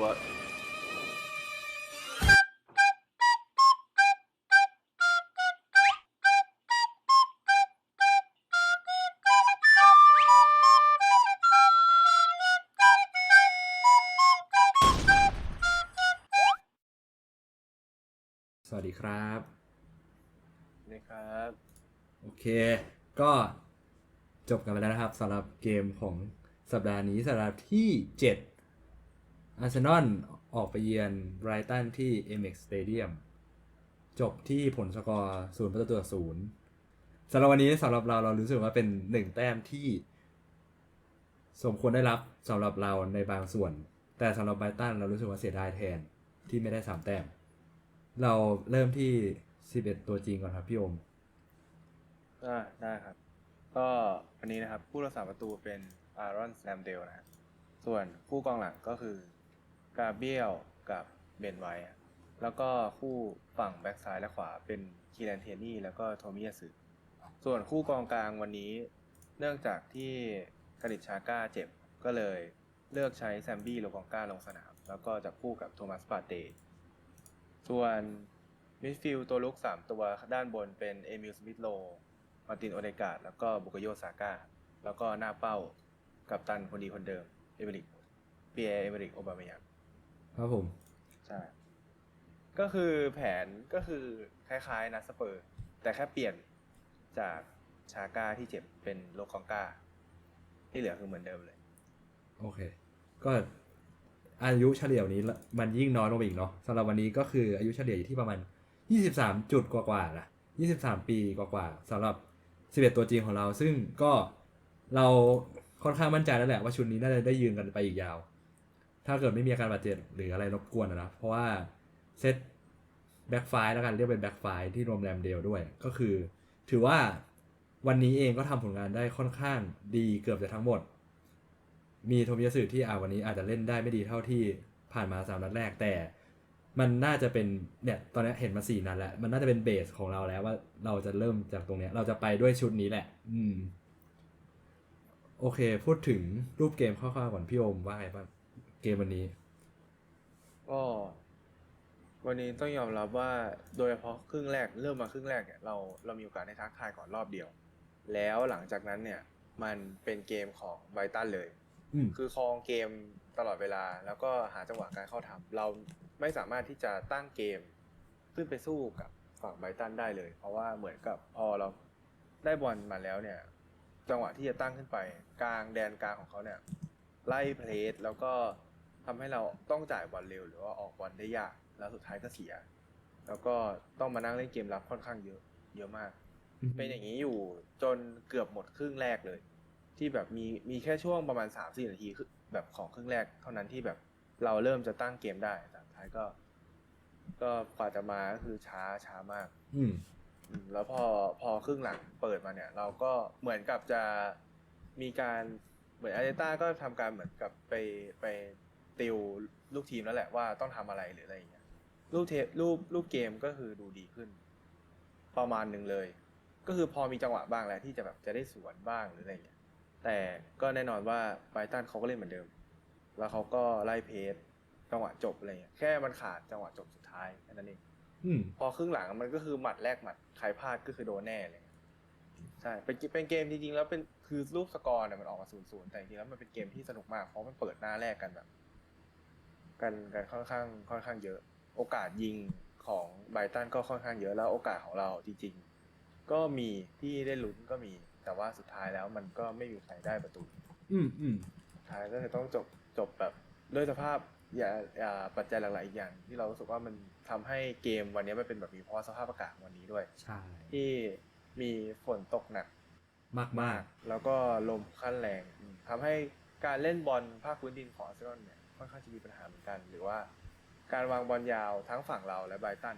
what สวัสดีครับ นะครับ โอเค ก็จบกันไปแล้วนะครับสำหรับเกมของสัปดาห์นี้สัปดาห์ที่ 7 อาร์เซนอลออกไปเยือนไบรตันที่ MX Stadium จบที่ผลสกอร์ศูนย์ประตูต่อศูนย์สำหรับวันนี้สำหรับเราเรารู้สึกว่าเป็นหนึ่งแต้มที่สมควรได้รับสำหรับเราในบางส่วน แต่สำหรับไบรตันเรารู้สึกว่าเสียดายแทนที่ไม่ได้สามแต้ม เราเริ่มที่11ตัวจริงก่อนครับพี่โอมอ่าได้ครับ ก็อันนี้นะครับผู้รักษาประตูเป็นอารอนแซมเดลนะส่วนคู่กองหลังก็คือ กาเบียลกับเบนไวท์แล้วก็คู่ฝั่งแบ็กซ้ายและขวาเป็นคีแรนเทนี่แล้วก็โทมิยาสึส่วนคู่กองกลางวันนี้ เนื่องจากที่กานิชชาก้าเจ็บก็เลยเลือกใช้แซมบี้โลกองก้าลงสนาม แล้วก็จับคู่กับโทมัสปาเต ส่วนมิดฟิลด์ตัวลุก 3 ตัวด้านบนเป็นเอมิลสมิธโล มาร์ตินโอเดกาดแล้วก็บุกโยซาก้า แล้วก็หน้าเป้ากับตันคนดีคนเดิม เอเมริกเปียเอเมริกโอบาเมยัง ครับผม ใช่ ก็คือแผนก็คือคล้ายๆนัดสเปอร์ แต่แค่เปลี่ยนจากชาก้าที่เจ็บเป็นโลคองก้า ที่เหลือคือเหมือนเดิมเลย โอเค ก็อายุเฉลี่ยวันนี้มันยิ่งน้อยลงไปอีกเนาะสำหรับวันนี้ก็คืออายุเฉลี่ยอยู่ที่ประมาณ 23 จุดกว่าๆนะ23 ปีกว่าๆสำหรับ 11 ตัวจริงของเรา ซึ่งก็เราค่อนข้างมั่นใจแล้วแหละว่าชุดนี้น่าจะได้ยืนกันไปอีกยาว ถ้าเกิดไม่มีอาการบาดเจ็บหรืออะไรรบกวนอะนะเพราะว่าเซตแบ็กไฟแล้วกันเรียกเป็นแบ็กไฟที่รวมแรมเดลด้วย ก็คือ ถือว่าวันนี้เองก็ทำผลงานได้ค่อนข้างดีเกือบจะทั้งหมด มีโทมิยาสึที่อ่าวันนี้อาจจะเล่นได้ไม่ดีเท่าที่ผ่านมาสามนัดแรกแต่มันน่าจะเป็นเนี่ยตอนนี้เห็นมาสี่นัดแล้ว มันน่าจะเป็นเบสของเราแล้วว่าเราจะเริ่มจากตรงเนี้ย เราจะไปด้วยชุดนี้แหละ อืม โอเค พูดถึงรูปเกมคร่าวๆก่อนพี่โอมว่าไงบ้าง กมวันนี้ ก็วันนี้ต้องยอมรับว่าโดยเฉพาะครึ่งแรกเริ่มมาครึ่งแรกเนี่ยเราเรามีโอกาสได้ทักทายก่อนรอบเดียว แล้วหลังจากนั้นเนี่ย มันเป็นเกมของไบรตันเลย อืมคือครองเกมตลอดเวลา แล้วก็หาจังหวะการเข้าทำเราไม่สามารถที่จะตั้งเกม ขึ้นไปสู้กับฝั่งไบรตันได้เลย เพราะว่าเหมือนกับพอเราได้บอลมาแล้วเนี่ย จังหวะที่จะตั้งขึ้นไป กลางแดนกลางของเขาเนี่ย ไล่เพลสแล้วก็ ทำให้เราต้องจ่ายบอลเร็วหรือว่าออกบอลได้ยาก แล้วสุดท้ายก็เสีย แล้วก็ต้องมานั่งเล่นเกมรับค่อนข้างเยอะ เยอะมาก เป็นอย่างนี้อยู่จนเกือบหมดครึ่งแรกเลย ที่แบบมีมีแค่ช่วงประมาณสามสี่นาทีคือแบบของครึ่งแรก เท่านั้นที่แบบเราเริ่มจะตั้งเกมได้แต่สุดท้ายก็ ก็กว่าจะมาก็คือช้าช้ามากอืมอืมแล้วพอพอครึ่งหลังเปิดมาเนี่ย เราก็เหมือนกับจะมีการเหมือนอาร์เตต้าก็ทำการเหมือนกับไปไป ติวลูกทีมแล้วแหละว่าต้องทำอะไรหรืออะไรอย่างเงี้ยรูปเทปรูปรูปเกมก็คือดูดีขึ้น ประมาณหนึ่งเลย ก็คือพอมีจังหวะบ้างแล้วที่จะแบบจะได้สวนบ้างหรืออะไรอย่างเงี้ยแต่ก็แน่นอนว่าไบรตันเขาก็เล่นเหมือนเดิม แล้วเขาก็ไล่เพจจังหวะจบอะไรเงี้ยแค่มันขาดจังหวะจบสุดท้ายแค่นั้นเองอืมพอครึ่งหลังมันก็คือหมัดแรกหมัดใครพลาดก็คือโดนแน่เลยใช่เป็นเป็นเกมจริงๆแล้วเป็นคือรูปสกอร์เนี่ยมันออกมาศูนย์ศูนย์แต่จริงๆแล้วมันเป็นเกมที่สนุกมากเพราะมันเปิดหน้าแรกกันแบบ กันกันค่อนข้างค่อนข้างเยอะ โอกาสยิงของไบรตันก็ค่อนข้างเยอะแล้วโอกาสของเราจริงๆ ก็มีที่ได้ลุ้นก็มี แต่ว่าสุดท้ายแล้วมันก็ไม่มีใครได้ประตู อืมอืมสุดท้ายก็คือต้องจบจบแบบด้วยสภาพอย่าอย่าปัจจัยหลักๆอีกอย่าง ที่เรารู้สึกว่ามันทำให้เกมวันนี้มันเป็นแบบนี้เพราะว่าสภาพอากาศวันนี้ด้วย ใช่ ที่มีฝนตกหนัก มากมากแล้วก็ลมขั้นแรงอืมทำให้การเล่นบอลภาคพื้นดินของอาร์เซนอลเนี่ย ค่อนข้างจะมีปัญหาเหมือนกัน หรือว่า การวางบอลยาวทั้งฝั่งเราและไบรตัน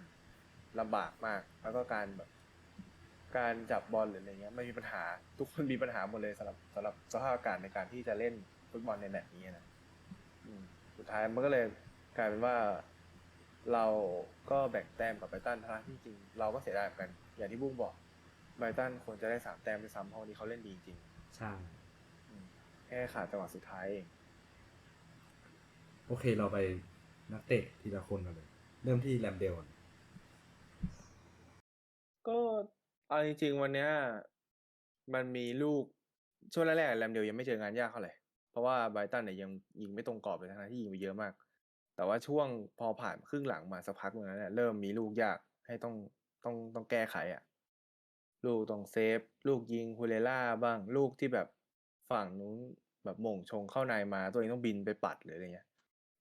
ลำบากมาก แล้วก็การแบบ การจับบอลหรืออะไรเงี้ยมันมีปัญหา ทุกคนมีปัญหาหมดเลยสำหรับสำหรับสภาพอากาศในการที่จะเล่นฟุตบอลในแบบนี้นะอืมสุดท้ายมันก็เลยกลายเป็นว่าเราก็แบ่งแต้มกับไบรตันทั้งที่จริงเราก็เสียดายเหมือนกันอย่างที่บุ้งบอกไบรตันควรจะได้สามแต้มด้วยซ้ำเพราะวันนี้เขาเล่นดีจริงใช่อืมแค่ขาดจังหวะสุดท้ายเอง โอเคเราไปนักเตะทีละคนกันเลย เริ่มที่แรมเดลก่อนก็เอาจริงๆวันเนี้ยมันมีลูกช่วงแรกๆแรมเดียวยังไม่เจองานยากเท่าไหร่เพราะว่าไบรตันเนี่ยยังยิงไม่ตรงกรอบเลยทั้งที่ยิงไปเยอะมาก แต่ว่าช่วงพอผ่านครึ่งหลังมาสักพักนึงแล้วเนี่ยเริ่มมีลูกยากให้ต้องต้องต้องแก้ไขอะลูกต้องเซฟ ลูกยิงฮูเลล่าบ้างลูกที่แบบฝั่งนู้นแบบม่งชงเข้าในมาตัวเองต้องบินไปปัดหรืออะไรเงี้ย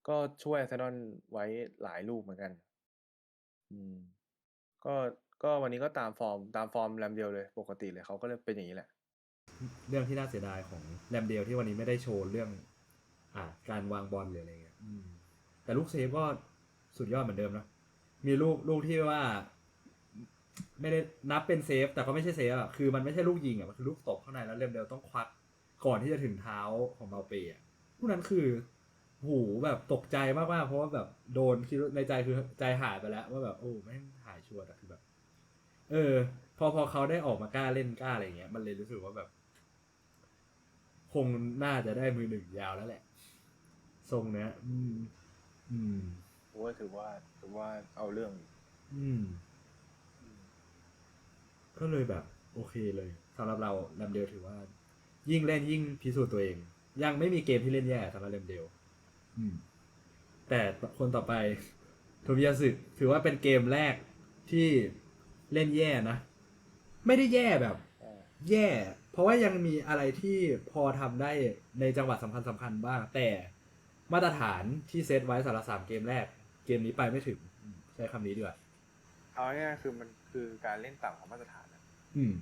ก็ช่วยอาร์เซนอลไว้หลายลูกเหมือนกัน อืม ก็ก็วันนี้ก็ตามฟอร์มตามฟอร์มแรมเดียวเลย ปกติเลยเขาก็เลยเป็นอย่างนี้แหละ เรื่องที่น่าเสียดายของแรมเดลที่วันนี้ไม่ได้โชว์เรื่อง อ่า การวางบอลหรืออะไรเงี้ยแต่ลูกเซฟก็สุดยอดเหมือนเดิมนะมีลูกลูกที่ว่า ไม่ได้นับเป็นเซฟ แต่ก็ไม่ใช่เซฟอะคือมันไม่ใช่ลูกยิงอะมันคือลูกตกข้างในแล้วเรมเดลต้องควักก่อนที่จะถึงเท้าของเบาเปอะพวกนั้นคือ หูแบบตกใจมากๆเพราะว่าแบบโดนคิดว่าในใจคือใจหายไปแล้ว ว่าแบบโอ้ไม่งหายชัวร์แต่คือแบบ เออ พอพอเขาได้ออกมากล้าเล่นกล้าอะไรเงี้ย มันเลยรู้สึกว่าแบบ คงน่าจะได้มือหนึ่งยาวแล้วแหละ ทรงเนี้ย อืม อืมผมว่าถือว่าถือว่าเอาเรื่องอยู่อืม ก็เลยแบบ โอเคเลยสำหรับเราแรมเดลถือว่า ยิ่งเล่นยิ่งพิสูจน์ตัวเอง ยังไม่มีเกมที่เล่นแย่สำหรับแรมเดลอืม แต่คนต่อไปโทมิยาสึถือว่าเป็นเกมแรกที่เล่นแย่นะ ไม่ได้แย่แบบอ่าแย่ เพราะว่ายังมีอะไรที่พอทำได้ในจังหวะสำคัญสำคัญบ้าง แต่มาตรฐานที่เซตไว้สำหรับสามเกมแรก เกมนี้ไปไม่ถึงอืมใช้คำนี้ดีกว่าเอาง่ายๆคือมันคือการเล่นต่ำของมาตรฐานอะอืม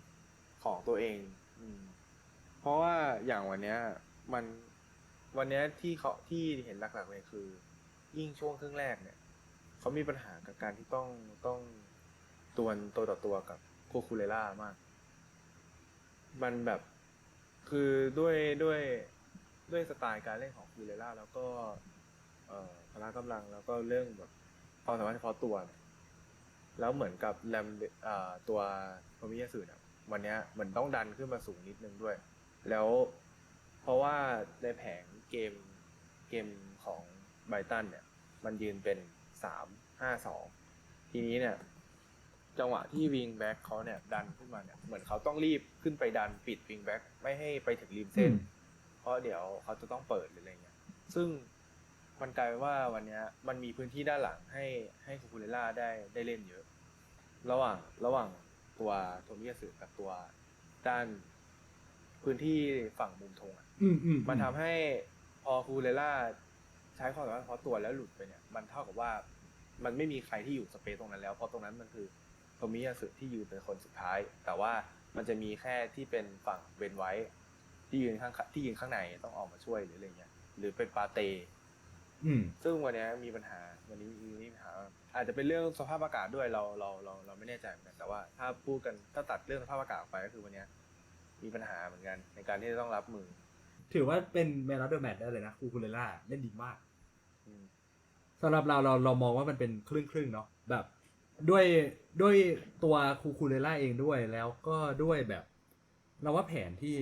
ของตัวเอง อืม เพราะว่าอย่างวันเนี้ย มัน วันเนี้ยที่เขาที่เห็นหลักๆเลยคือ ยิ่งช่วงครึ่งแรกเนี่ยเขามีปัญหากับการที่ต้องต้องดวลตัวต่อตัวกับโคคูเลล่ามาก มันแบบคือด้วยด้วยด้วยสไตล์การเล่นของคูเลล่าแล้วก็เอ่อพละกำลังแล้วก็เรื่องแบบความสามารถเฉพาะตัวเนี่ยแล้วเหมือนกับแรมเอ่อตัวโทมิยาสึเนี่ยวันเนี้ยเหมือนต้องดันขึ้นมาสูงนิดนึงด้วย แล้วเพราะว่าในแผง เกมเกมของไบรตันเนี่ย มันยืนเป็นสามห้าสองทีนี้เนี่ย จังหวะที่วิงแบ็กเขาเนี่ย ดันขึ้นมาเนี่ยเหมือนเขาต้องรีบขึ้นไปดันปิดวิงแบ็กไม่ให้ไปถึงริมเส้นอืมเพราะเดี๋ยวเขาจะต้องเปิดหรืออะไรเงี้ยซึ่งมันกลายเป็นว่าวันเนี้ยมันมีพื้นที่ด้านหลังให้ให้คูคูเรล่าได้ได้เล่นเยอะ ระหว่างระหว่างตัวโทมิยาสึกับตัวด้านพื้นที่ฝั่งมุมธงอะอืมอืมมันทำให้ พอคูคูเรล่าใช้ความสามารถเฉพาะตัวแล้วหลุดไปเนี่ย มันเท่ากับว่า มันไม่มีใครที่อยู่สเปซตรงนั้นแล้ว เพราะตรงนั้นมันคือโทมิยาสึที่ยืนเป็นคนสุดท้าย แต่ว่ามันจะมีแค่ที่เป็นฝั่งเวนไว้ ที่ยืนข้างที่ยืนข้างในต้องออกมาช่วยหรืออะไรเงี้ย หรือเป็นปาเตอืมซึ่งวันเนี้ยมีปัญหาวันนี้มีปัญหา อาจจะเป็นเรื่องสภาพอากาศด้วยเราเราเราเราไม่แน่ใจเหมือนกันแต่ว่าถ้าพูดกันถ้าตัดเรื่องสภาพอากาศออกไปก็คือวันเนี้ยมีปัญหาเหมือนกัน ในการที่จะต้องรับมือ ถือว่าเป็นแมน of เดอร์แมตได้เลยนะคูคูเลล่าเล่นดีมากอืมสำหรับเราเราเรามองว่ามันเป็นครึ่งครึ่งๆเนาะแบบ ด้วยด้วยตัวคูคูเลล่าเองด้วยแล้วก็ด้วยแบบ เราว่าแผนที่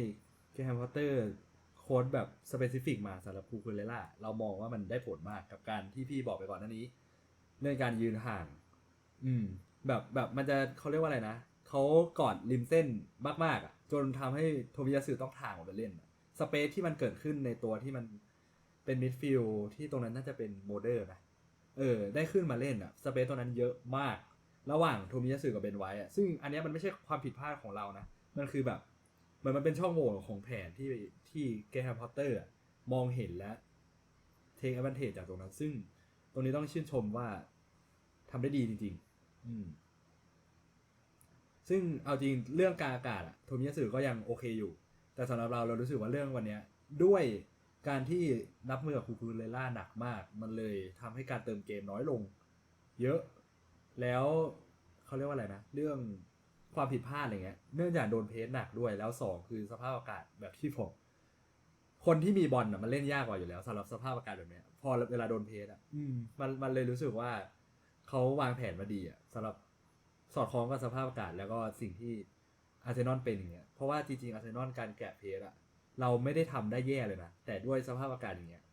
แกมพอตเตอร์โค้ดแบบสเปซิฟิกมาสำหรับคูคูเลล่าเรามองว่ามันได้ผลมากกับการที่พี่บอกไปก่อนหน้านี้ เรื่องการยืนห่าง อืม แบบแบบมันจะเขาเรียกว่าอะไรนะเขากอดริมเส้นมากๆอะ จนทำให้โทมิยาสึต้องทางออกไปเล่นอะ สเปซที่มันเกิดขึ้นในตัวที่มันเป็นมิดฟิลด์ที่ตรงนั้นน่าจะเป็นโมเดอร์นะเออ ได้ขึ้นมาเล่นอะสเปซตรงนั้นเยอะมาก ระหว่างโทมิยาสึกับเบนไว้อะซึ่งอันนี้มันไม่ใช่ความผิดพลาดของเรานะมันคือแบบเหมือนมันเป็นช่องโหว่ของแผนที่ที่เกแฮมพอตเตอร์มองเห็นและเทคแอด a n นเทจจากตรงนั้น ซึ่งตรงนี้ต้องชื่นชมว่าทำได้ดีจริง ๆ อืมซึ่งเอาจริงเรื่องการอากาศอะโทมิยาสึก็ยังโอเคอยู่ แต่สำหรับเราเรารู้สึกว่าเรื่องวันเนี้ยด้วยการที่รับมือกับคูคูเลล่าหนักมาก มันเลยทำให้การเติมเกมน้อยลง เยอะแล้วเขาเรียกว่าอะไรนะ เรื่องความผิดพลาดอะไรเงี้ยเนื่องจากโดนเพสหนักด้วยแล้วสองคือสภาพอากาศแบบที่ผมคนที่มีบอลอะมันเล่นยากกว่าอยู่แล้วสำหรับสภาพอากาศแบบเนี้ย พอเวลาโดนเพสอะอืมมันมันเลยรู้สึกว่าเขาวางแผนมาดีอะสำหรับสอดคล้องกับสภาพอากาศแล้วก็สิ่งที่ อาร์เซนอลเป็นอย่างเงี้ยเพราะว่าจริงๆอาร์เซนอลการแกะเพสอะเราไม่ได้ทำได้แย่เลยนะ แต่ด้วยสภาพอากาศอย่างเงี้ย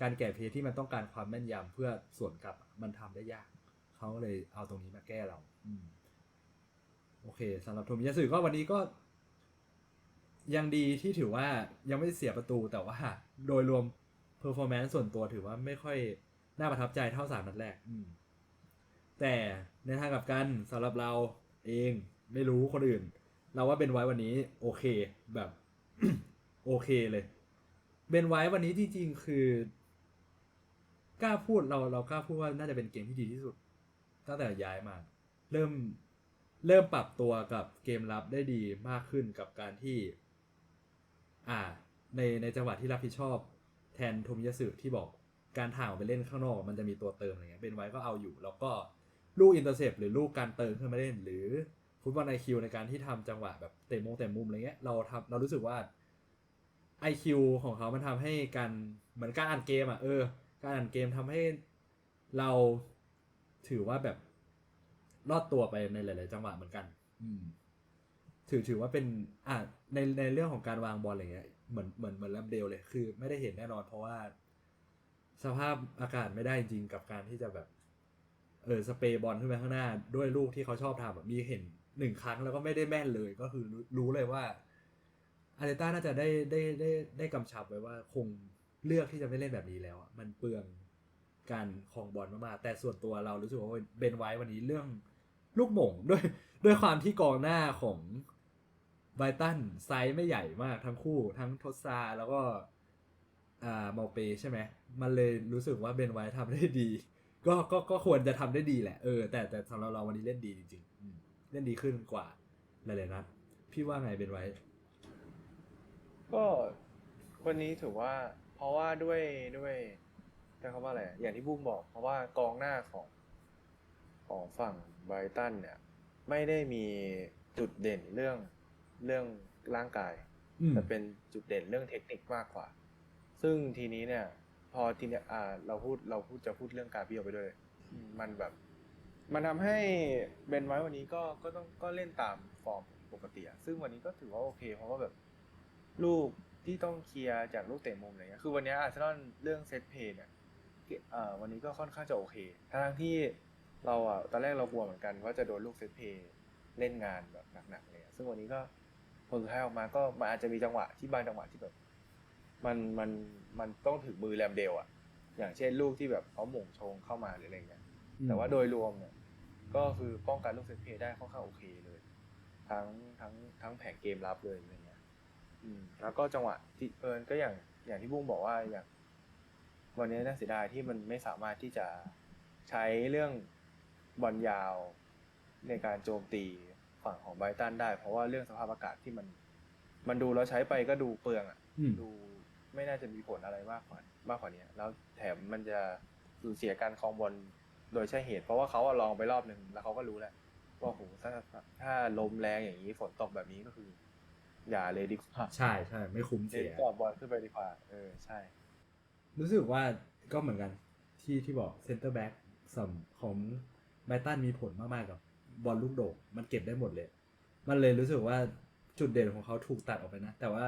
การแก่เพลที่มันต้องการความแม่นยำเพื่อส่วนกลับมันทำได้ยาก เขาเลยเอาตรงนี้มาแก้เรา อืมโอเคสำหรับโทมิยาสึก็วันนี้ก็ ยังดีที่ถือว่ายังไม่เสียประตูแต่ว่า โดยรวมเพอร์ฟอร์แมนซ์ส่วนตัวถือว่าไม่ค่อยน่าประทับใจเท่าสามนัดแรก อืมแต่ในทางกลับกันสำหรับเราเองไม่รู้คนอื่น เราว่าเบนไว้วันนี้โอเคแบบ โอเคเลยเบนไว้วันนี้จริงๆคือกล้าพูดเราเรากล้าพูดว่าน่าจะเป็นเกมที่ดีที่สุดตั้งแต่ย้ายมา เริ่มเริ่มปรับตัวกับเกมรับได้ดีมากขึ้นกับการที่ อ่า ในในจังหวะที่รับผิดชอบ แทนทมยสึที่บอกการถ่างออกไปเล่นข้างนอก มันจะมีตัวเติมอะไรเงี้ยเบนไว้ก็เอาอยู่ แล้วก็ลูกอินเตอร์เซปหรือลูกการเติมขึ้นมาเล่นหรือ ฟุตบอลไอคิวในการที่ทำจังหวะแบบเตะมงเตะมุมอะไรเงี้ยเราทำเรารู้สึกว่า IQ ของเขามันทำให้การเหมือนการอ่านเกมอะเออ การอ่านเกมทำให้เราถือว่าแบบรอดตัวไปในหลาย ๆ จังหวะเหมือนกัน อืม ถือถือว่าเป็นอะในในเรื่องของการวางบอลอะไรเงี้ยเหมือนเหมือนเหมือนแลมเดลเลย คือ ไม่ได้เห็นแน่นอนเพราะว่า สภาพอากาศไม่ได้จริงกับการที่จะแบบ เออสเปรย์บอลขึ้นไปข้างหน้าด้วยลูกที่เขาชอบทำอะมีเห็น หนึ่งครั้งแล้วก็ไม่ได้แม่นเลยก็คือรู้เลยว่าอาร์เตต้าน่าจะได้ได้ได้ได้กำชับไว้ว่าคงเลือกที่จะไม่เล่นแบบนี้แล้วมันเปลืองการคองบอลมากๆแต่ส่วนตัวเรารู้สึกว่าเบนไว้วันนี้เรื่องลูกหม่งด้วยด้วยความที่กองหน้าของไบตันไซส์ไม่ใหญ่มากทั้งคู่ทั้งทศซาแล้วก็อ่าเมาเปใช่ไหมมันเลยรู้สึกว่าเบนไว้ทำได้ดี ก็ก็ก็ควรจะทำได้ดีแหละเออแต่แต่สำหรับเราวันนี้เล่นดีจริงๆ เล่นดีขึ้นกว่าหลายๆนัดพี่ว่าไงเบนไว้ ก็วันนี้ถือว่า เพราะว่าด้วยด้วยใช้คำว่าอะไรอะอย่างที่บูมบอก เพราะว่ากองหน้าของของฝั่งไบรตันเนี่ย ไม่ได้มีจุดเด่นเรื่องเรื่องร่างกายอืมแต่เป็นจุดเด่นเรื่องเทคนิคมากกว่า ซึ่งทีนี้เนี่ย พอทีเนี้ยอ่า เราพูดเราพูดจะพูดเรื่องกาเบียลไปด้วยอืมมันแบบ มันทำให้เบนไว้วันนี้ก็ก็ต้องก็เล่นตามฟอร์มปกติอะซึ่งวันนี้ก็ถือว่าโอเค เพราะว่าแบบลูกที่ต้องเคลียร์จากลูกเตะมุมอะไรเงี้ยคือวันนี้อาร์เซนอลเรื่องเซตเพย์เนี่ยเอ่อวันนี้ก็ค่อนข้างจะโอเคทั้งที่เราอะตอนแรกเรากลัวเหมือนกันว่าจะโดนลูกเซตเพย์เล่นงานแบบหนักๆเลยอะซึ่งวันนี้ก็ผลสุดท้ายออกมาก็มันอาจจะมีจังหวะที่บางจังหวะที่แบบ มันมันมันต้องถึงมือแรมเดลอะอย่างเช่นลูกที่แบบเขาหม่งชงเข้ามาหรืออะไรเงี้ยแต่ว่าโดยรวมเนี่ย ก็คือป้องกันลูกเซตเพย์ได้ค่อนข้างโอเคเลย ทั้งทั้งทั้งแผงเกมรับเลยอะไรเงี้ย อืม แล้วก็จังหวะที่เอิญก็อย่างอย่างที่บุ้งบอกว่าอย่างวันนี้น่าเสียดายที่มันไม่สามารถที่จะใช้เรื่องบอลยาวในการโจมตีฝั่งของไบรตันได้ เพราะว่าเรื่องสภาพอากาศที่มัน มันดูแล้วใช้ไปก็ดูเปลืองอะอืมดูไม่น่าจะมีผลอะไรมากกว่ามากกว่านี้แล้วแถมมันจะสูญเสียการครองบอล โดยใช่เหตุเพราะว่าเขาอะลองไปรอบหนึ่งแล้วเขาก็รู้แหละว่าโหถ้าถ้าลมแรงอย่างนี้ฝนตกแบบนี้ก็คือ อย่าเลยดีกว่าใช่ใช่ไม่คุ้มเสีเสียยกอดบอลขึ้นไปดีกว่า เออใช่ รู้สึกว่าก็เหมือนกันที่ที่บอกเซนเตอร์แบ็กสำของไบรตันมีผลมาก ๆ กับบอลลูกโด่งมันเก็บได้หมดเลย มันเลยรู้สึกว่าจุดเด่นของเขาถูกตัดออกไปนะ แต่ว่า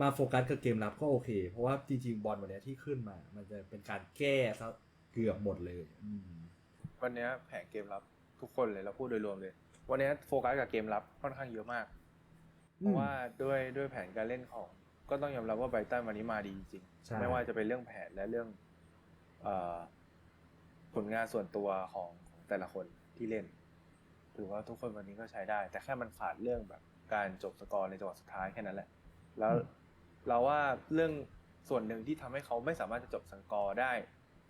มาโฟกัสกับเกมรับก็โอเค เพราะว่าจริง ๆ บอลวันเนี้ยที่ขึ้นมา มันจะเป็นการแก้ซะ เกือบหมดเลยอืมวันนี้แผงเกมรับทุกคนเลยเราพูดโดยรวมเลย วันนี้โฟกัสกับเกมรับค่อนข้างเยอะมาก เพราะว่าด้วยด้วยแผนการเล่นของ ก็ต้องยอมรับว่าไบรตันวันนี้มาดีจริงใช่ๆไม่ว่าจะเป็นเรื่องแผนและเรื่องเอ่อผลงานส่วนตัวของของแต่ละคนที่เล่นถือว่าทุกคนวันนี้ก็ใช้ได้ แต่แค่มันขาดเรื่องแบบ การจบสกอร์ในจังหวะสุดท้ายแค่นั้นแหละ แล้วเราว่าเรื่องส่วนหนึ่งที่ทำให้เขาไม่สามารถจะจบสกอร์ได้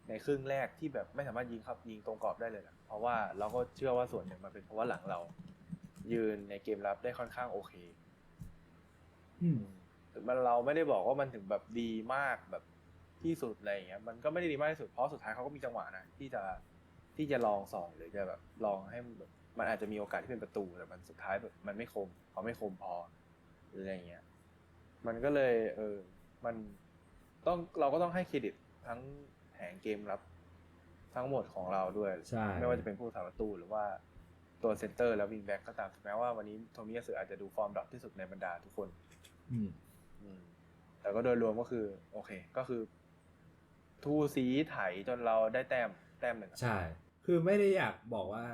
ในครึ่งแรกที่แบบไม่สามารถยิงครับยิงตรงกรอบได้เลยนะเพราะว่าเราก็เชื่อว่าส่วนหนึ่งมันเป็นเพราะว่าหลังเรา ยืนในเกมรับได้ค่อนข้างโอเคอืมมันเราไม่ได้บอกว่ามันถึงแบบดีมากแบบที่สุดอะไรอย่างเงี้ยมันก็ไม่ได้ดีมากที่สุดเพราะสุดท้ายเขาก็มีจังหวะนะที่จะที่จะลองสองหรือจะแบบลองให้มันแบบมันอาจจะมีโอกาสที่เป็นประตูแต่มันสุดท้ายแบบมันไม่คมเขาไม่คมพอหรืออะไรอย่างเงี้ย มันก็เลย เออ มันต้องเราก็ต้องให้เครดิตทั้งแผ งเกมรับทั้งหมดของเราด้วย ใช่ ไม่ว่าจะเป็นผู้สาประตูหรือว่าตัวเซนเตอร์และวิงแบ็กก็ตามถึงแม้ว่าวันนี้โทมิยาสึอาจจะดูฟอร์มดรอปที่สุดในบรรดาทุกคน อืม อืม แต่ก็โดยรวมก็คือ โอเค ก็คือ ทูสีไถจนเราได้แต้มแต้มหนึ่งอะใช่ คือไม่ได้อยากบอกว่า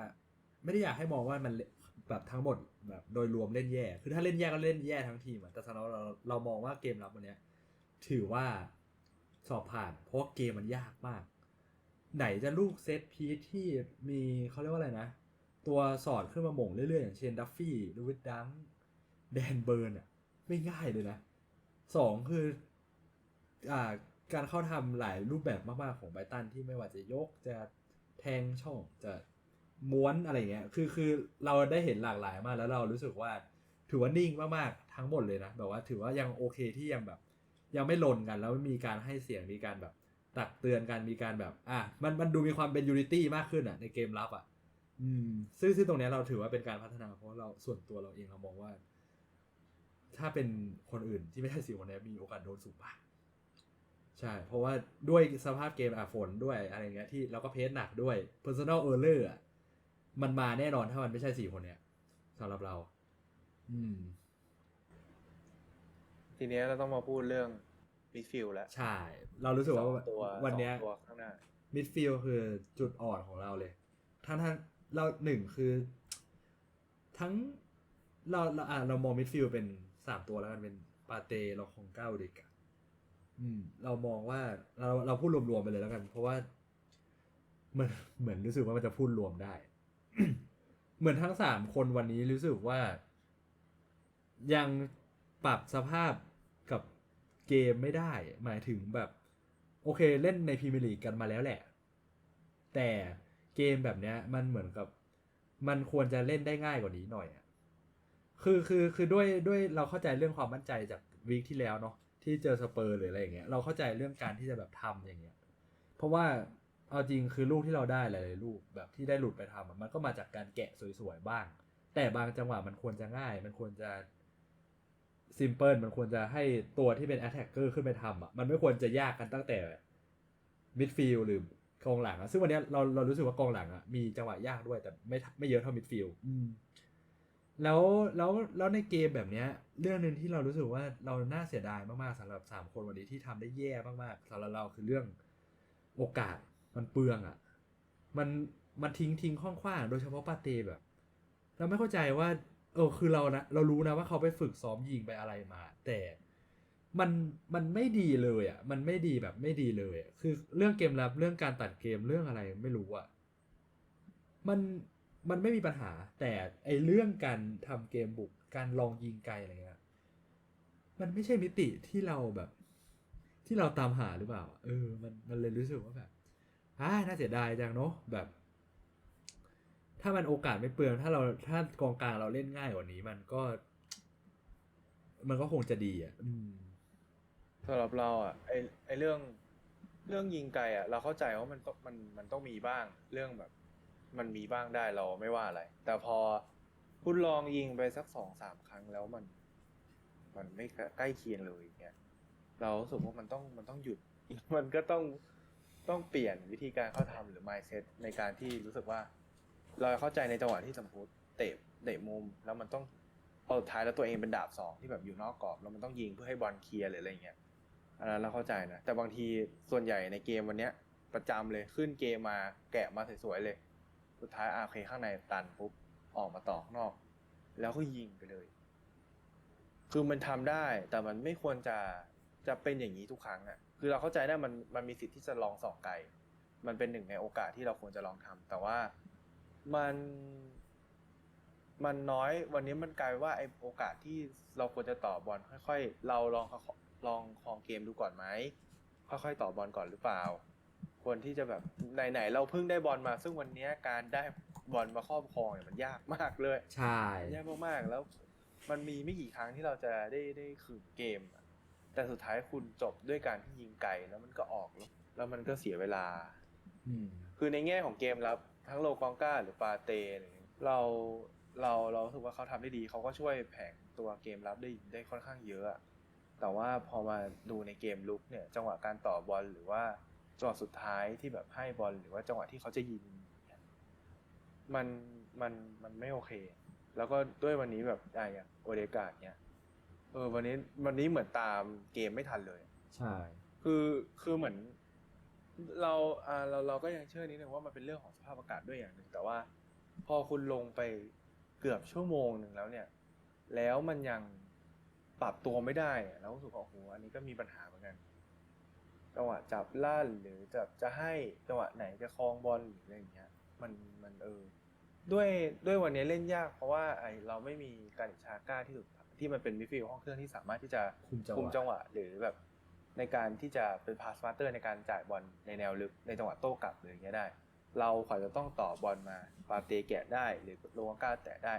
ไม่ได้อยากให้มองว่ามันเละแบบทั้งหมดแบบโดยรวมเล่นแย่ คือถ้าเล่นแย่ก็เล่นแย่ทั้งทีมอะแต่สำหรับเราเรามองว่าเกมรับวันเนี้ย ถือว่า สอบผ่าน เพราะเกมมันยากมาก ไหนจะลูกเซตพีทที่มีเขาเรียกว่าอะไรนะ ตัวสอดขึ้นมาหม่งเรื่อยๆ อย่างเช่นดัฟฟี่ลูวิดดังแดนเบิร์นอะไม่ง่ายเลยนะสองคือ อ่าการเข้าทำหลายรูปแบบมากๆของไบตันที่ไม่ว่าจะยกจะแทงช่องจะม้วนอะไรเงี้ย คือคือเราได้เห็นหลากหลายมากแล้วเรารู้สึกว่า ถือว่านิ่งมากๆทั้งหมดเลยนะ แบบว่าถือว่ายังโอเคที่ยังแบบ ยังไม่ลนกัน แล้วมีการให้เสียงมีการแบบตักเตือนกันมีการแบบ อะมันมันดูมีความเป็นยูนิตี้มากขึ้นอะ ในเกมรับอะ อืม ซึ่งซึ่งตรงเนี้ยเราถือว่าเป็นการพัฒนาเพราะเราส่วนตัวเราเองเรามองว่า ถ้าเป็นคนอื่นที่ไม่ใช่สี่คนเนี้ยมีโอกาสโดนสูงมากใช่ เพราะว่าด้วยสภาพเกมอะฝนด้วยอะไรเงี้ยที่เราก็เพสหนักด้วย personal error อะมันมาแน่นอนถ้ามันไม่ใช่สี่คนเนี้ยสำหรับเรา อืม ทีเนี้ยเราต้องมาพูดเรื่องมิดฟิลด์แล้ว ใช่ เรารู้สึกว่าสองตัววันเนี้ยสองตัวข้างหน้า มิดฟิลคือจุดอ่อนของเราเลยทั้งทั้งเราหนึ่งคือ ทั้งเราเราอะเรามองมิดฟิลเป็นสามตัวแล้วกันเป็นปาเตเราคงเก้าเด็กอะอืม เรามองว่าเราเราพูดรวมๆไปเลยแล้วกัน เพราะว่ามันเหมือนรู้สึกว่ามันจะพูดรวมได้ เหมือนทั้งสามคนวันนี้รู้สึกว่า ยังปรับสภาพกับ เกมไม่ได้ หมายถึงแบบ โอเคเล่นในพรีเมียร์ลีกกันมาแล้วแหละ แต่เกมแบบเนี้ยมันเหมือนกับ มันควรจะเล่นได้ง่ายกว่านี้หน่อยอะคือคือคือด้วยด้วยเราเข้าใจเรื่องความมั่นใจจากวีคที่แล้วเนาะที่เจอสเปอร์หรืออะไรอย่างเงี้ยเราเข้าใจเรื่องการที่จะแบบทำอย่างเงี้ย เพราะว่าเอาจริงคือลูกที่เราได้หลายๆลูกแบบที่ได้หลุดไปทำมันก็มาจากการแกะสวยๆบ้าง แต่บางจังหวะมันควรจะง่าย มันควรจะ ซิมเพิลมันควรจะให้ตัวที่เป็นแอตแทกเกอร์ขึ้นไปทำอะมันไม่ควรจะยากกันตั้งแต่มิดฟิลหรือกองหลังอะซึ่งวันเนี้ยเราเรารู้สึกว่ากองหลังอะมีจังหวะยากด้วยแต่ไม่ไม่เยอะเท่ามิดฟิลแล้วแล้วแล้วในเกมแบบเนี้ย เรื่องหนึ่งที่เรารู้สึกว่าเราน่าเสียดายมากๆสำหรับสามคนวันนี้ที่ทำได้แย่มากๆสำหรับเราคือเรื่องโอกาสมันเปลืองอะมันมันทิ้งทิ้งข้องขว้างโดยเฉพาะปาเตแบบ เราไม่เข้าใจว่าเออคือเรานะเรารู้นะว่าเขาไปฝึกซ้อมยิงไปอะไรมา แต่มันมันไม่ดีเลยอะ มันไม่ดีแบบไม่ดีเลยอะคือเรื่องเกมรับเรื่องการตัดเกมเรื่องอะไรไม่รู้อะมันมันไม่มีปัญหา แต่ไอเรื่องการทำเกมบุกการลองยิงไกลอะไรเงี้ยมันไม่ใช่มิติที่เราแบบ ที่เราตามหาหรือเปล่า เออ มันมันเลยรู้สึกว่าแบบอ่าน่าเสียดายจังเนาะแบบ ถ้ามันโอกาสไม่เปลืองถ้าเราถ้ากองกลางเราเล่นง่ายกว่านี้ มันก็ มันก็คงจะดีอะสำหรับเราอะไอไอเรื่องเรื่องยิงไกลอะ เราเข้าใจว่ามันต้องมันมันต้องมีบ้าง เรื่องแบบ มันมีบ้างได้เราไม่ว่าอะไร แต่พอคุณลองยิงไปสักสองสามครั้งแล้วมัน มันไม่ใกล้เคียงเลยอย่างเงี้ยเราสึกว่ามันต้องมันต้องหยุด มันก็ต้องต้องเปลี่ยนวิธีการเข้าทำหรือ mindset ในการที่รู้สึกว่า เราเข้าใจในจังหวะที่สมมติเตะเตะมุมแล้วมันต้องพอสุดท้ายแล้วตัวเองเป็นดาบสองที่แบบอยู่นอกกรอบแล้วมันต้องยิงเพื่อให้บอลเคลียร์หรืออะไรเงี้ยอันนั้นเราเข้าใจนะแต่บางทีส่วนใหญ่ในเกมวันเนี้ย ประจำเลยขึ้นเกมมาแกะมาสวยๆเลย สุดท้ายอาโอเคข้างในตันปุ๊บออกมาต่อข้างนอก แล้วก็ยิงไปเลย คือมันทำได้แต่มันไม่ควรจะจะเป็นอย่างนี้ทุกครั้งอะ คือเราเข้าใจได้มันมันมีสิทธิ์ที่จะลองสองไกล มันเป็นหนึ่งในโอกาสที่เราควรจะลองทำแต่ว่า มันมันน้อยวันนี้มันกลายว่าไอโอกาสที่เราควรจะต่อบอลค่อย ๆ เราลองลองคลองเกมดูก่อนไหมค่อยๆต่อบอลก่อนหรือเปล่า ควรที่จะแบบไหนๆเราเพิ่งได้บอลมา ซึ่งวันนี้การได้บอลมาครอบครองเนี่ยมันยากมากเลย ใช่ยากมากๆแล้ว มันมีไม่กี่ครั้งที่เราจะได้ได้คืนเกมอะแต่สุดท้ายคุณจบด้วยการที่ยิงไกลแล้วมันก็ออกแล้วแล้วมันก็เสียเวลาอืมคือในแง่ของเกมรับ ทั้งโลกองก้าหรือปาเตอะไรอย่างเงี้ยเราเราเรารู้สึกว่าเขาทำได้ดีเขาก็ช่วยแผงตัวเกมรับได้ได้ค่อนข้างเยอะอะ แต่ว่าพอมาดูในเกมลุกเนี่ยจังหวะการต่อบอลหรือว่าจังหวะสุดท้ายที่แบบให้บอลหรือว่าจังหวะที่เขาจะยิงเนี่ยมันมันมันไม่โอเค แล้วก็ด้วยวันนี้แบบอะอย่างโอเดกาดเนี่ยเออวันนี้วันนี้เหมือนตามเกมไม่ทันเลย ใช่ คือคือเหมือน เราอ่าเราเราก็ยังเชื่อนิดนึงว่ามันเป็นเรื่องของสภาพอากาศด้วยอย่างหนึ่งแต่ว่า พอคุณลงไปเกือบชั่วโมงหนึ่งแล้วเนี่ย แล้วมันยังปรับตัวไม่ได้เนี่ยเราก็รู้สึกว่าโอ้โหอันนี้ก็มีปัญหาเหมือนกันจังหวะจับลั่นหรือจะจะให้จังหวะไหนจะคลองบอลหรืออะไรอย่างเงี้ย มันมันเออด้วยด้วยวันนี้เล่นยากเพราะว่าไอเราไม่มีการชาก้าที่ถูกที่มันเป็นมิดฟิลด์ห้องเครื่องที่สามารถที่จะคุมจังหคุมวะจังหวะหรือแบบ ในการที่จะเป็นพาสมาสเตอร์ในการจ่ายบอลในแนวลึกในจังหวะโต้กลับหรืออย่างเงี้ยได้ เราขวาจะต้องต่อบอลมาปาเตแกะได้หรือโลวงก้าแตะได้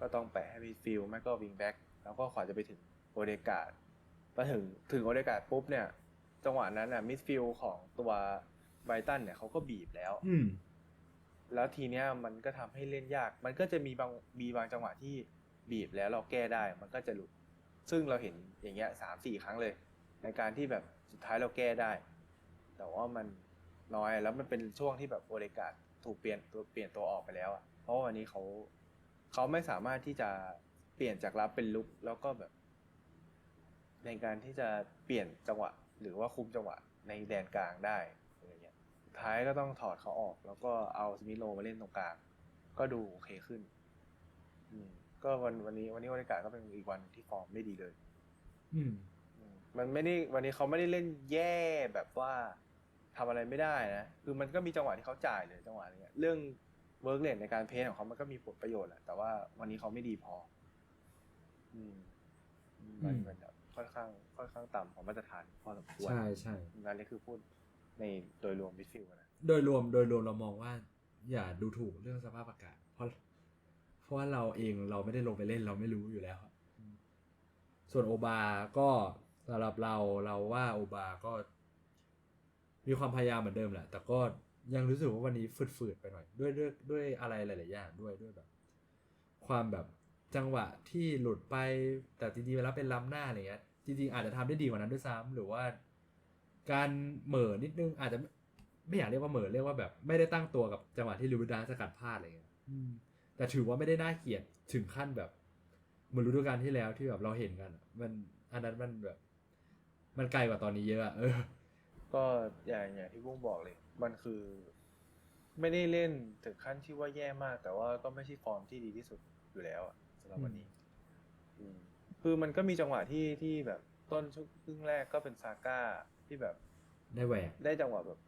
ก็ต้องแปะให้มิดฟิลด์ไม่ก็วิงแบ็กแล้วก็ขวาจะไปถึงโอเดกาดมาถึงถึงโอเดกาดปุ๊บเนี่ย จังหวะนั้นน่ะมิดฟิลด์ของตัวไบรตันเนี่ยเขาก็บีบแล้ว อืมแล้วทีเนี้ยมันก็ทำให้เล่นยาก มันก็จะมีบางมีบางจังหวะที่บีบแล้วเราแก้ได้ มันก็จะหลุด ซึ่งเราเห็นอย่างเงี้ยสามสี่ครั้งเลย ในการที่แบบสุดท้ายเราแก้ได้ แต่ว่ามันน้อยแล้วมันเป็นช่วงที่แบบโอเดกาดถูกเปลี่ยนตัวเปลี่ยนตัวออกไปแล้วอะเพราะวันนี้เขาเขาไม่สามารถที่จะเปลี่ยนจากรับเป็นลุกแล้วก็แบบ ในการที่จะเปลี่ยนจังหวะ หรือว่าคุมจังหวะในแดนกลางได้อะไรเงี้ยสุดท้ายก็ต้องถอดเขาออก แล้วก็เอาสมิโลมาเล่นตรงกลาง ก็ดูโอเคขึ้น อืม ก็วันวันนี้วันนี้วันอากาศก็เป็นอีกวันที่ฟอร์มไม่ดีเลย อืม มมันไม่ได้วันนี้เขาไม่ได้เล่นแย่แบบว่าทำอะไรไม่ได้นะ คือมันก็มีจังหวะที่เขาจ่ายเลยจังหวะนี้เรื่องเวิร์กเลนในการเพลย์ของเขามันก็มีผลประโยชน์แหละแต่ว่าวันนี้เขาไม่ดีพอ อืม มันอืมมันแบบค่อนข้าง ค่อนข้างต่ำของมาตรฐานพอสมควรใช่ใช่นั่นนี่คือพูดในโดยรวมมิดฟิลด์นะโดยรวมโดยรวมเรามองว่า อย่าดูถูกเรื่องสภาพอากาศ เพราะ เพราะว่าเราเองเราไม่ได้ลงไปเล่นเราไม่รู้อยู่แล้วครับส่วนโอบาก็ สำหรับเราเราว่าโอบาก็มีความพยายามเหมือนเดิมแหละ แต่ก็ยังรู้สึกว่าวันนี้ฝืดๆไปหน่อย ด้วยด้วยด้วยอะไรหลาย ๆ อย่างด้วยด้วยแบบ ความแบบจังหวะที่หลุดไป แต่จริงๆแล้วเป็นล้ำหน้าอะไรเงี้ยจริงๆอาจจะทำได้ดีกว่านั้นด้วยซ้ำหรือว่า การเหม่อนิดนึงอาจจะไม่ไม่อยากเรียกว่าเหม่อเรียกว่าแบบ ไม่ได้ตั้งตัวกับจังหวะที่ลิวดานสกัดพลาดอะไรเงี้ยแต่ถือว่าไม่ได้น่าเกลียดถึงขั้นแบบเหมือนฤดูกาลที่แล้วที่แบบเราเห็นกัน มันอันนั้นมันแบบ มันไกลกว่าตอนนี้เยอะอะเออ ก็อย่างอย่างที่บุ้งบอกเลย มันคือ ไม่ได้เล่นถึงขั้นที่ว่าแย่มาก แต่ว่าก็ไม่ใช่ฟอร์มที่ดีที่สุดอยู่แล้วอะสำหรับวันนี้ อืม คือมันก็มีจังหวะที่ที่แบบต้นช่วงครึ่งแรกก็เป็นซาก้าที่แบบได้แหวก ได้จังหวะแบบ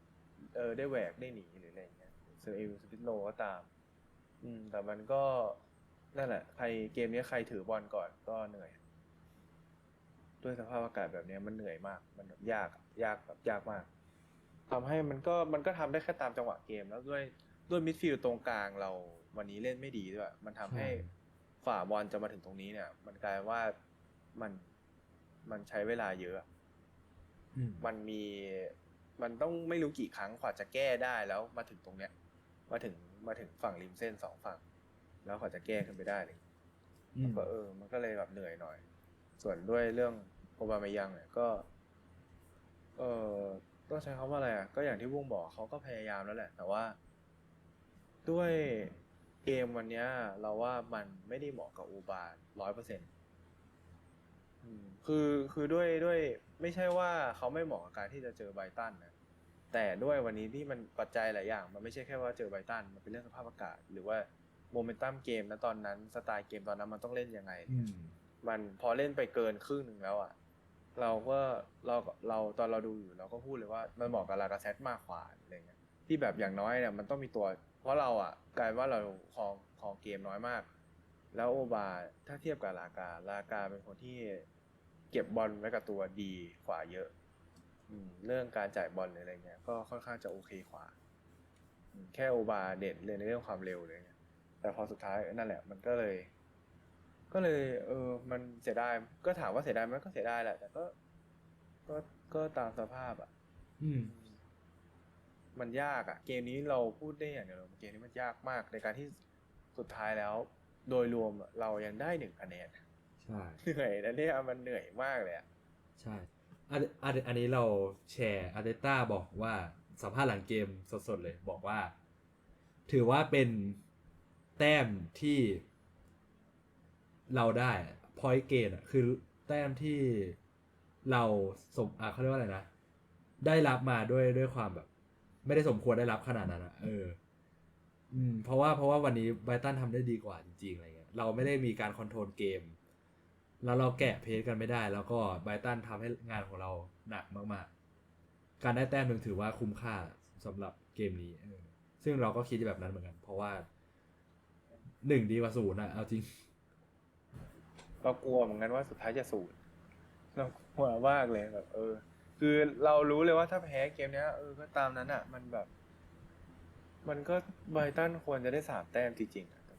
เออได้แหวกได้หนีหรืออะไรอย่างเงี้ยเซอร์เอลสปิทโลก็ตาม อืม แต่มันก็นั่นแหละใครเกมนี้ใครถือบอลก่อนก็เหนื่อย ด้วยสภาพอากาศแบบเนี้ยมันเหนื่อยมาก มันยากอะยากแบบยากมากทำให้มันก็มันก็ทำได้แค่ตามจังหวะเกม แล้วด้วยด้วยมิดฟิลด์ตรงกลางเราวันนี้เล่นไม่ดีด้วย มันทำให้ใช่ฝ่าบอลจะมาถึงตรงนี้เนี่ย มันกลายว่ามันมันใช้เวลาเยอะอืมมันมีมันต้องไม่รู้กี่ครั้งกว่าจะแก้ได้แล้วมาถึงตรงเนี้ย มาถึงมาถึงฝั่งริมเส้นสองฝั่ง แล้วกว่าจะแก้ขึ้นไปได้เลยอืมก็เออ มันก็เลยแบบเหนื่อยหน่อย ส่วนด้วยเรื่องโอบามายังเนี่ยก็ เออต้องใช้คำว่าอะไรอะ ก็อย่างที่วุ้งบอกเขาก็พยายามแล้วแหละ แต่ว่า ด้วยเกมวันเนี้ย เราว่ามันไม่ได้เหมาะกับโอบาร้อยเปอร์เซ็นต์คือคือด้วยด้วย ไม่ใช่ว่าเขาไม่เหมาะกับการที่จะเจอไบตันนะแต่ด้วยวันนี้ที่มันปัจจัยหลายอย่าง มันไม่ใช่แค่ว่าเจอไบตันมันเป็นเรื่องสภาพอากาศ หรือว่าโมเมนตัมเกมนะตอนนั้นสไตล์เกมตอนนั้นมันต้องเล่นยังไง มันพอเล่นไปเกินครึ่งหนึ่งแล้วอะเราก็เราเราตอนเราดูอยู่เราก็พูดเลยว่ามันเหมาะกับลากาเซตมากกว่าอะไรเงี้ยที่แบบอย่างน้อยเนี่ยมันต้องมีตัว เพราะเราอะกลายว่าเราครองครองเกมน้อยมาก แล้วโอบาถ้าเทียบกับลากาลากาเป็นคนที่เก็บบอลไว้กับตัวดีกว่าเยอะ อืม เรื่องการจ่ายบอลอะไรเงี้ย ก็ค่อนข้างจะโอเคกว่าแค่โอบาเด่นเลยในเรื่องความเร็วเลยเงี้ยแต่พอสุดท้ายนั่นแหละ มันก็เลย ก็เลย เออ มันเสียดายก็ถามว่าเสียดายไหมก็เสียดายแหละ แต่ก็ ก็ก็ตามสภาพอะ อืม มันยากอะ เกมนี้เราพูดได้อย่างเดียวเลยเกมนี้มันยากมากในการที่สุดท้ายแล้ว โดยรวมอะเรายังได้หนึ่งคะแนนใช่เหนื่อยนะเนี่ยมันเหนื่อยมากเลยอะใช่อันอันอันนี้เราแชร์อาร์เตต้าบอกว่าสัมภาษณ์หลังเกมสดๆเลย บอกว่า ถือว่าเป็นแต้มที่ เราได้พอยเกนอะคือแต้มที่เราสมอะเขาเรียกว่าอะไรนะได้รับมาด้วยด้วยความแบบ ไม่ได้สมควรได้รับขนาดนั้นอะเออ อืม เพราะว่าเพราะว่าวันนี้ไบรตันทำได้ดีกว่าจริงๆอะไรเงี้ยเราไม่ได้มีการคอนโทรลเกม แล้วเราแกะเพจกันไม่ได้ แล้วก็ไบรตันทำให้งานของเราหนักมากๆ การได้แต้มหนึ่งถือว่าคุ้มค่าสำหรับเกมนี้เออซึ่งเราก็คิดแบบนั้นเหมือนกัน เพราะว่าหนึ่งดีกว่าศูนย์อะเอาจริง เรากลัวเหมือนกันว่าสุดท้ายจะสูญเรากลัวมากเลยแบบ เออ คือเรารู้เลยว่าถ้าแพ้เกมเนี้ยเออก็ตามนั้นอะ มันแบบ มันก็ไบรตันควรจะได้สามแต้มจริงๆอะแต่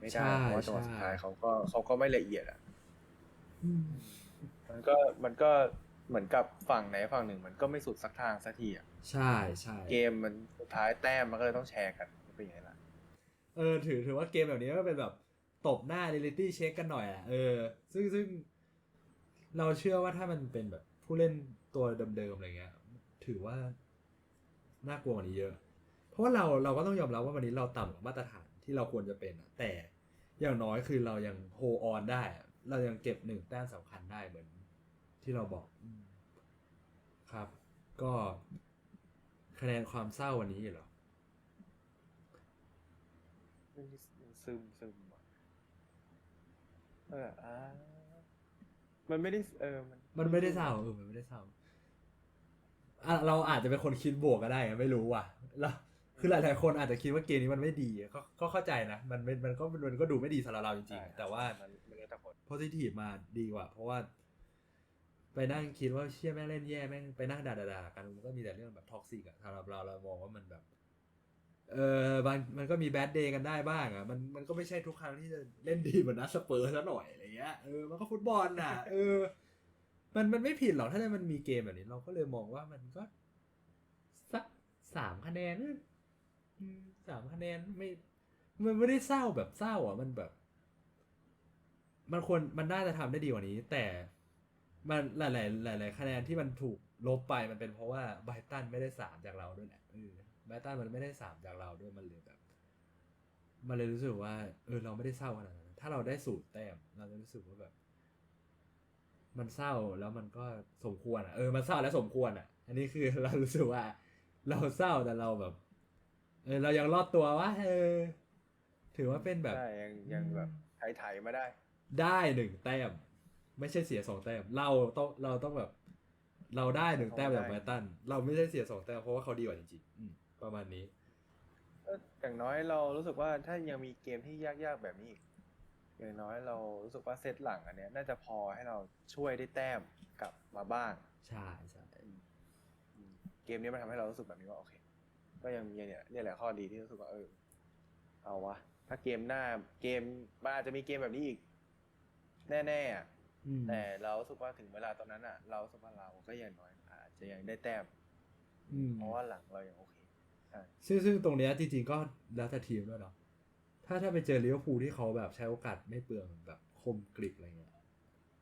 ไม่ใช่ได้เพราะว่าจังหวะใช่สุดท้ายเขาก็เขาก็ไม่ละเอียดอะอืมมันก็มันก็เหมือนกับฝั่งไหนฝั่งหนึ่ง มันก็ไม่สุดสักทางสักทีอะใช่ใช่เกมมันสุดท้ายแต้มมันก็เลยต้องแชร์กันเป็นอย่างไรล่ะเออถือถือว่าเกมแบบนี้ก็เป็นแบบ ตบหน้าเรลิตี้เช็คกันหน่อยอะเออ ซึ่งซึ่งเราเชื่อว่าถ้ามันเป็นแบบผู้เล่นตัวเดิมๆอะไรเงี้ย ถือว่าน่ากลัวกว่านี้เยอะ เพราะว่าเราเราก็ต้องยอมรับว่าวันนี้เราต่ำกว่ามาตรฐานที่เราควรจะเป็นอะแต่อย่างน้อยคือเรายังโฮออนได้ เรายังเก็บหนึ่งแต้มสำคัญได้เหมือนที่เราบอกครับ ก็คะแนนความเศร้าวันนี้เหรอซึมซึม เอออ่ามันไม่ได้เออมัน มันไม่ได้เศร้าเออมันไม่ได้เศร้าอะเราอาจจะเป็นคนคิดบวกก็ได้อะไม่รู้ว่ะแล้วคือหลายๆคนอาจจะคิดว่าเกมนี้มันไม่ดีอะก็ก็เข้าใจนะมันมันมันก็มันก็ดูไม่ดีสำหรับเราจริงใช่ๆแต่ว่า มันไม่ได้แต่คน positive มาดีกว่า เพราะว่า ไปนั่งคิดว่าเชี่ยแม่งเล่นแย่แม่งไปนั่งด่าๆกันมันก็มีแต่เรื่องแบบท็อกซิกอะสำหรับเราเรามองว่ามันแบบ เออบางมันก็มีแบดเดย์กันได้บ้างอะมันมันก็ไม่ใช่ทุกครั้งที่จะเล่นดีเหมือนนัดสเปอร์ซะหน่อยอะไรเงี้ยเออมันก็ฟุตบอลน่ะ เออ มันมันไม่ผิดหรอกถ้ามันมีเกมแบบนี้ เราก็เลยมองว่ามันก็สักสามคะแนนสามคะแนนไม่ มันไม่ได้เศร้าแบบเศร้า อะ มันแบบ มันควรมันน่าจะทำได้ดีกว่านี้ แต่มันหลาย ๆ หลาย ๆ คะแนนที่มันถูกลบไปมันเป็นเพราะว่าไบตันไม่ได้สามจากเราด้วยแหละเออ บรตันมันไม่ได้สามจากเราด้วยมันเลยแบบ มันเลยรู้สึกว่า เออเราไม่ได้เศร้าขนาดนั้นถ้าเราได้สูตรแต้มเราจะรู้สึกว่าแบบ มันเศร้าแล้วมันก็สมควรอะเออมันเศร้าและสมควรอะ อันนี้คือเรารู้สึกว่า เราเศร้าแต่เราแบบ เออเรายังรอดตัววะเออ ถือว่าเป็นแบบใช่ยังยังแบบไถ่ๆมาได้ ได้หนึ่งแต้มไม่ใช่เสียสองแต้มเราต้องเราต้องแบบเราได้หนึ่งแต้มจากไบรตัน เราไม่ได้เสียสองแต้มเพราะว่าเขาดีกว่าจริงๆอืม ประมาณนี้ก็อย่างน้อยเรารู้สึกว่าถ้ายังมีเกมที่ยากๆแบบนี้อีกอย่างน้อยเรารู้สึกว่าเซตหลังอันเนี้ย น่าจะพอให้เราช่วยได้แต้มกลับมาบ้างใช่ใช่อืมเกมนี้มันทำให้เรารู้สึกแบบนี้ว่าโอเค ก็ยังมีเนี่ยเนี่ยแหละข้อดีที่รู้สึกว่าเออเอาวะถ้าเกมหน้าเกมมันอาจจะมีเกมแบบนี้อีก แน่ๆอะอืมแต่เรารู้สึกว่าถึงเวลาตอนนั้นอะ เรารู้สึกว่าเราก็อย่างน้อยอาจจะยังได้แต้มอืมเพราะว่าหลังเรายังโอเคใช่ ซึ่งซึ่งตรงเนี้ยจริงๆก็แล้วแต่ทีมด้วยเนาะถ้าถ้าไปเจอลิเวอร์พูลที่เขาแบบใช้โอกาสไม่เปลืองแบบคมกริบอะไรเงี้ย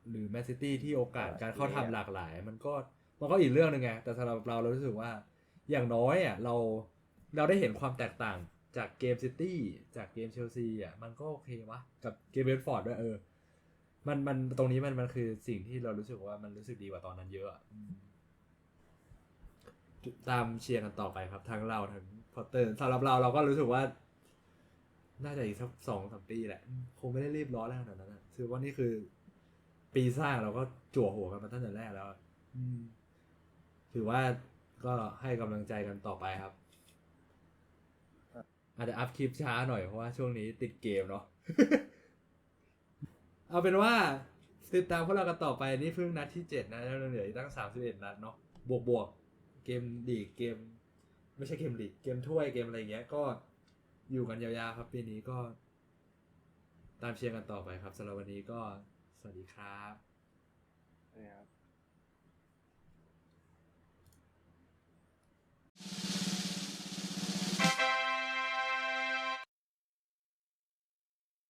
หรือแมนซิตี้ที่โอกาสการเข้าทำหลากหลาย มันก็มันก็อีกเรื่องหนึ่งไงแต่สำหรับเราเรารู้สึกว่า อย่างน้อยอะเราเราได้เห็นความแตกต่างจากเกมซิตี้จากเกมเชลซีอะมันก็โอเควะกับเกมเบนฟอร์ดด้วยเออ มันมันตรงนี้มันมันคือสิ่งที่เรารู้สึกว่ามันรู้สึกดีกว่าตอนนั้นเยอะอะอืม ตามเชียร์กันต่อไปครับทั้งเราทั้งพอตเตอร์สำหรับเราเราก็รู้สึกว่า น่าจะอีกสักสองสามปีแหละ คงไม่ได้รีบร้อนแล้วขนาดนั้นนะถือว่านี่คือ ปีสร้างเราก็จั่วหัวกันมาตั้งแต่แรกแล้วถือว่าก็ให้กำลังใจกันต่อไปครับ อาจจะอัพคลิปช้าหน่อยเพราะว่าช่วงนี้ติดเกมเนาะเอาเป็นว่าติดตามพวกเรากันต่อไปนี่เพิ่งนัดที่เจ็ดนะแล้วเหลืออีกตั้งสามสิบเอ็ดนัดเนาะบวกบวก เกมดีกเกม ไม่ใช่เกมดีกเกมถ้วยเกมอะไรเงี้ย ก็อยู่กันยาวๆครับปีนี้ก็ ตามเชียร์กันต่อไปครับสำหรับวันนี้ก็สวัสดีครับ นะครับ